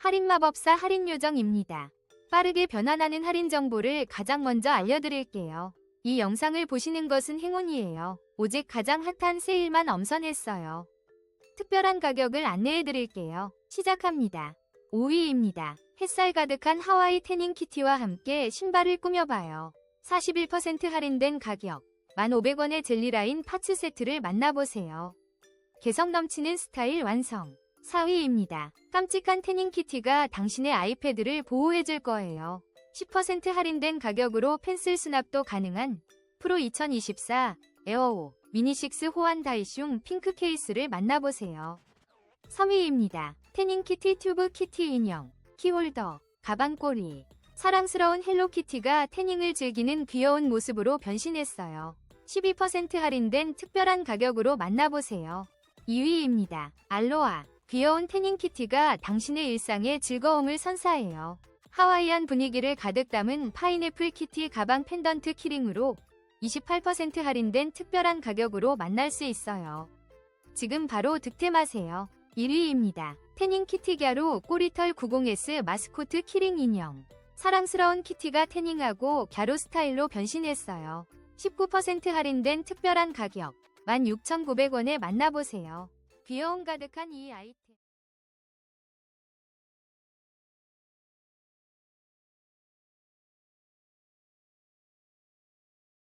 할인 마법사 할인 요정입니다. 빠르게 변환하는 할인 정보를 가장 먼저 알려드릴게요. 이 영상을 보시는 것은 행운이에요. 오직 가장 핫한 세일만 엄선했어요. 특별한 가격을 안내해드릴게요. 시작합니다. 5위입니다. 햇살 가득한 하와이 태닝 키티와 함께 신발을 꾸며봐요. 41% 할인된 가격. 1,500원의 젤리라인 파츠 세트를 만나보세요. 개성 넘치는 스타일 완성. 4위입니다. 깜찍한 태닝 키티가 당신의 아이패드를 보호해줄 거예요. 10% 할인된 가격으로 펜슬 수납도 가능한 프로 2024 에어5 미니6 호환 다이숑 핑크 케이스를 만나보세요. 3위입니다. 태닝 키티 튜브 키티 인형, 키홀더, 가방꼬리. 사랑스러운 헬로키티가 태닝을 즐기는 귀여운 모습으로 변신했어요. 12% 할인된 특별한 가격으로 만나보세요. 2위입니다. 알로아. 귀여운 태닝 키티가 당신의 일상에 즐거움을 선사해요. 하와이안 분위기를 가득 담은 파인애플 키티 가방 펜던트 키링으로 28% 할인된 특별한 가격으로 만날 수 있어요. 지금 바로 득템하세요. 1위입니다. 태닝 키티 갸루 꼬리털 90S 마스코트 키링 인형. 사랑스러운 키티가 태닝하고 갸루 스타일로 변신했어요. 19% 할인된 특별한 가격 16,900원에 만나보세요. 귀여움 가득한 이 아이템.